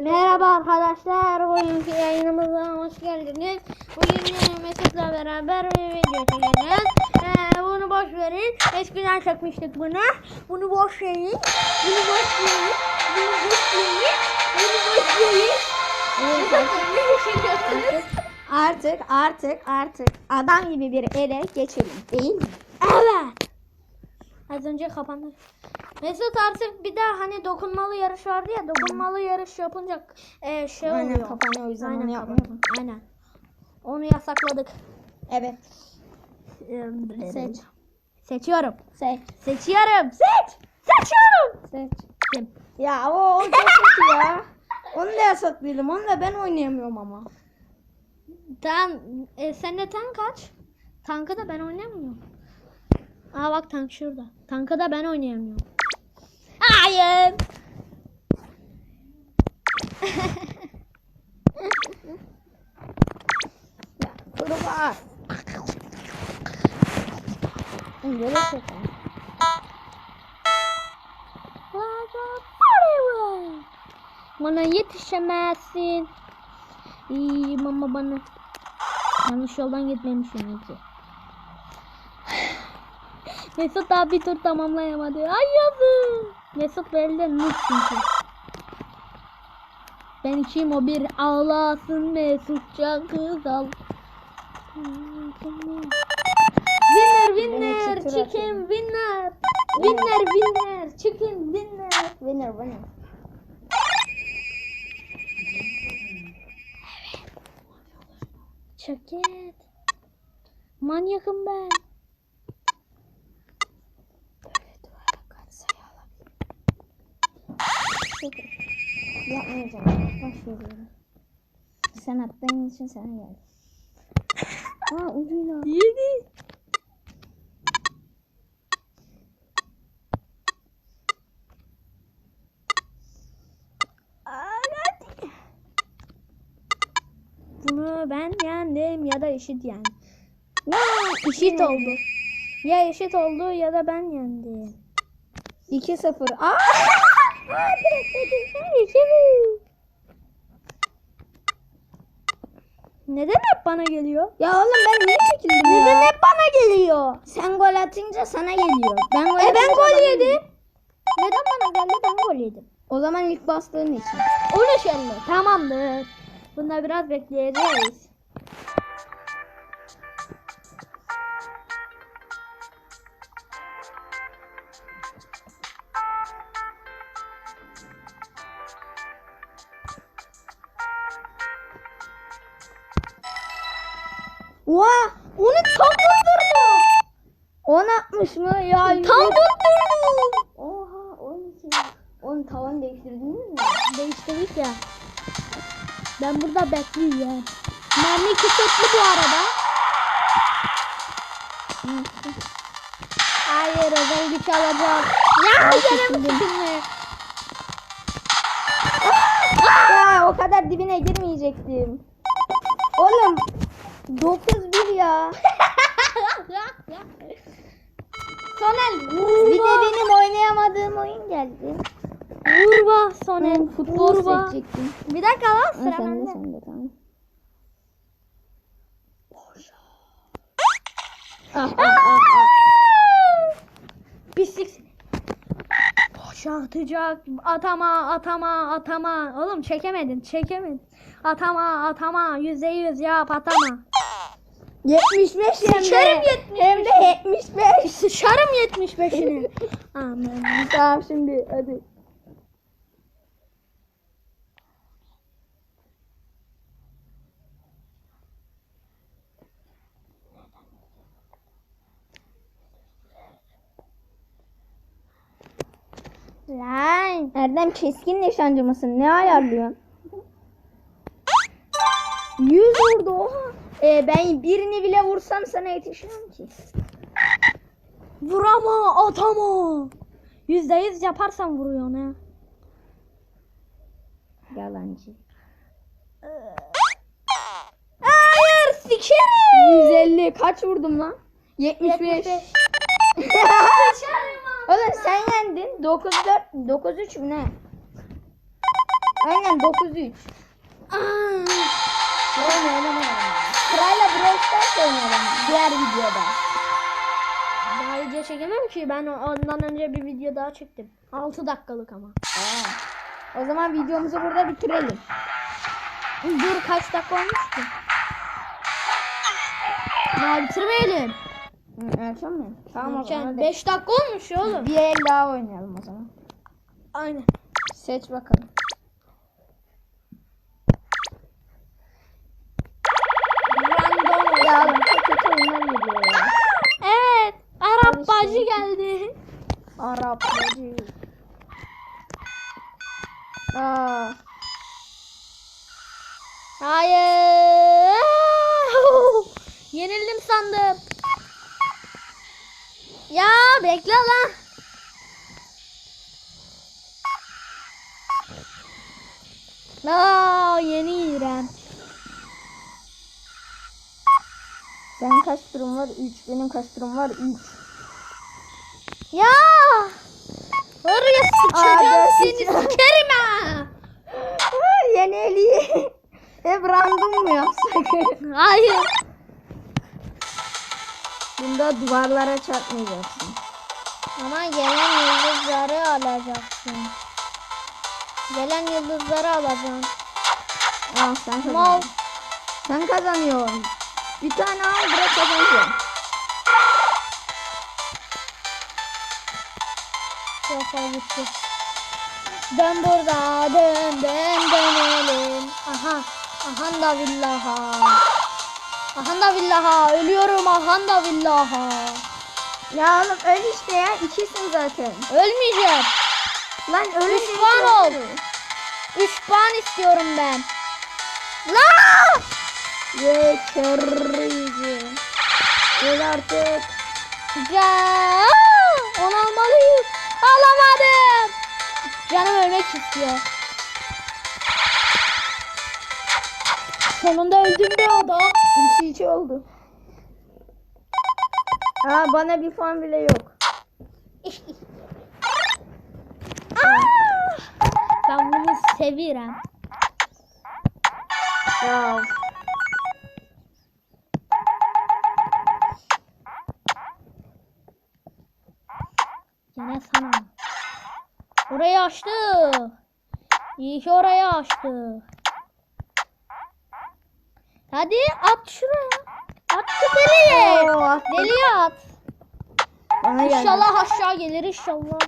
Merhaba arkadaşlar, bugünkü yayınımıza hoş geldiniz. Bugün yine Mesut'la beraber bir video çekeceğiz. Ee, bunu boş verin. Eskiden çekmiştik bunu. Bunu boş verin. Bunu boş verin. Bunu boş verin. Bunu boş verin. Artık artık artık adam gibi bir ele geçelim değil mi? Evet. Az önce kapandı. Mesut artık bir daha hani dokunmalı yarış vardı ya dokunmalı yarış yapınca e, şey Aynen, oluyor. kapanıyor, o yüzden onu kapanıyor. yapmayalım. Aynen. Onu yasakladık. Evet. Ee, Seç. Seçiyorum. Seç. Seçiyorum. Seç. Seçiyorum. Seç. Kim? Ya o, o çok kötü ya. Onu da yasakladım. Onu da ben oynayamıyorum ama. Tamam. E, sende tank kaç? Tankı da ben oynayamıyorum. Aa bak tank şurada. Tankı da ben oynayamıyorum. Hayır. Kurbağa. Böyle çok Bana yetişemezsin. İyi mama bana. Yanlış yoldan gitmemişim ki. Mesut bir tur tamamlayamadı. Ay yazık. Mesut belli noob çünkü. Ben kim o bir ağlasın Mesutça kız al. Winner winner chicken winner. Winner winner chicken winner. Winner winner. Çeket. Manyakım ben. Yapmayacağım. Boş veriyorum. Sen attığın için sana geldi. Aa ucuyla. Yedi. Bunu ben yendim ya da eşit yani. Ya Eşit oldu. Ya eşit oldu ya da ben yendim. 2-0. Aa! Neden hep bana geliyor? Ya oğlum ben niye çekildim ya? Neden hep bana geliyor? Sen gol atınca sana geliyor. Ben gol E ben gol yedim. Neden bana geldi? Ben gol yedim. O zaman ilk bastığın için. 13 50. Tamamdır. Bunda biraz bekleyeceğiz. Oha! Onu tam vurdurdum. 10 atmış mı? Ya Tam vurdurdum. Oha 12. Onun tavan değiştirdiniz mi? Değiştirdik ya. Ben burada bekliyorum. Mermi kısıtlı bu arada. Hayır özel güç alacağım. Ya canım şimdi. Ya o kadar dibine girmeyecektim. Oğlum 9-1 ya. Sonel Bir de benim oynayamadığım oyun geldi. Vurma Sonel. Ben futbol vurma. seçecektim. Bir dakika lan sıra sen de bende. sen de tamam. Ah, ah, ah, ah. Pislik. Boşa atacak. Atama atama atama. Oğlum çekemedin çekemedin. Atama atama. Yüzde yüz yap atama. 75 hem de. Sıçarım 75. Hem de 75. Sıçarım 75'ini. Aman. tamam şimdi hadi. Lan. Erdem keskin nişancı mısın? Ne ayarlıyorsun? 100 vurdu oha. Ee, ben birini bile vursam sana yetişmem ki. Vurama atama. Yüzde yüz yaparsan vuruyor ne? Yalancı. Hayır sikerim. 150 kaç vurdum lan? 75. 75. Oğlum sen yendin. 9 4 9 3 mü ne? Aynen Aynen 9-3. Oynayalım oynayalım. Sırayla Brawl Stars oynayalım. Diğer videoda. Daha video çekemem ki. Ben ondan önce bir video daha çektim. 6 dakikalık ama. Aa. O zaman videomuzu burada bitirelim. Dur kaç dakika olmuş ki? Daha bitirmeyelim. Erken mi? Tamam o zaman. hadi. 5 dakika olmuş ya oğlum. Bir el daha oynayalım o zaman. Aynen. Seç bakalım. Arap bacı. Aa. Hayır. Yenildim sandım. Ya bekle lan. Aa, yeni İrem. Senin kaç durum var? 3. Benim kaç durum var? 3. Ya. Oraya sıçacağım Aa, seni sikerim ha. Yeni eli. Hep random mu yapsak? Hayır. Bunda duvarlara çarpmayacaksın. Ama gelen yıldızları alacaksın. Gelen yıldızları alacaksın. Al sen Mal. kazanıyorsun. Sen kazanıyorsun. Bir tane al direkt kazanacaksın. Kafa gitti. Dön burada dön dön dönelim. Aha. Ahan da billaha. Ahan da billaha. Ölüyorum ahan da billaha. Ya oğlum öl işte ya. İkisin zaten. Ölmeyeceğim. Lan ölünce Düşman hiç ol. 3 puan istiyorum ben. La! Ye çarrıcı. Gel artık. Ya! Alamadım. Canım ölmek istiyor. Sonunda öldüm be adam. İçi içi oldu. Aa bana bir puan bile yok. Ben bunu seviyorum. Ya Gene sana. Orayı açtık. İyi ki orayı açtık. Hadi at şuraya. At şu deliye. Oo, attım. Deliye at. bana geldi. İnşallah aşağı gelir inşallah.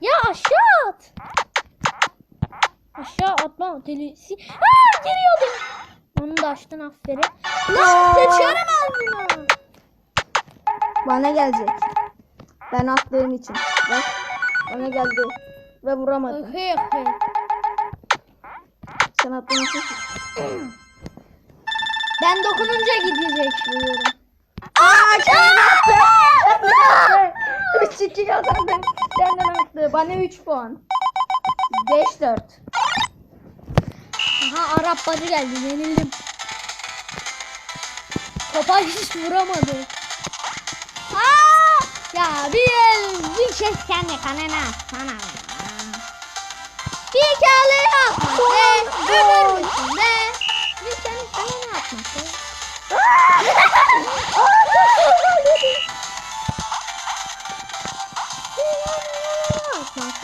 Ya aşağı at. Aşağı atma delisi. Aa giriyordum. Onu da açtın aferin. Lan Aa. seçerim ağzına. Bana gelecek. Ben attığım için. Bak bana geldi. Ve vuramadım. Okey okey. Sen attığın için. Ben dokununca gidecek diyorum. Aa kendin attı. Kendin attı. 3-2 kazandım. Kendin attı. Bana 3 puan. 5-4. Aha Arap bacı geldi yenildim. Topa hiç vuramadı. Aa! Ya bir bir şey kendi kanına sana. Bir kale atma be. Ölür müsün be? Bir kendi kanına atma be.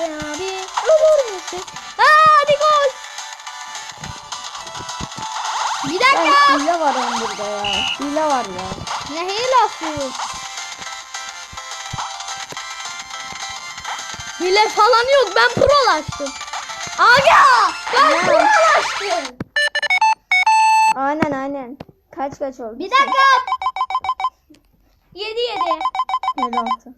Abi. Ölür müsün? Aa, hadi gol. Bir dakika. hile var onun burada ya. Hile var ya. Ne hilası? Hile falan yok. Ben prolaştım. Aga! Ben prolaştım. Aynen aynen. Kaç kaç oldu? Bir dakika. 7 7. 56.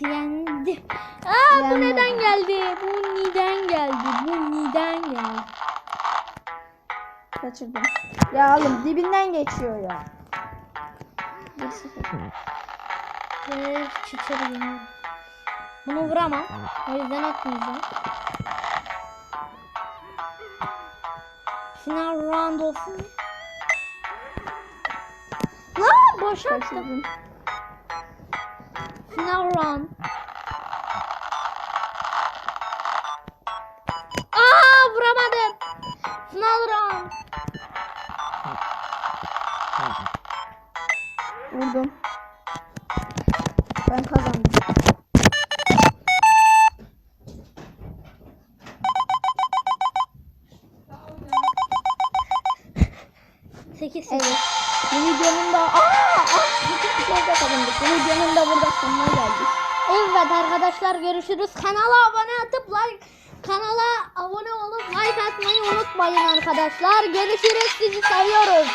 Yendi. Aa bu Yenmedi. neden geldi? Bu neden geldi? Bu neden geldi? Kaçırdım. Ya oğlum dibinden geçiyor ya. 1-0. Ve çıtır yeniyorum. Bunu vuramam. O yüzden atmayacağım. Final round olsun. Lan boş attım. Kaçırdım. Final round. 8 8. Evet. Bu videonun da aa, bütün güzel kazandık. Bu videonun da burada sonuna geldik. Evet arkadaşlar görüşürüz. Kanala abone atıp like kanala abone olup like atmayı unutmayın arkadaşlar. Görüşürüz. Sizi seviyoruz.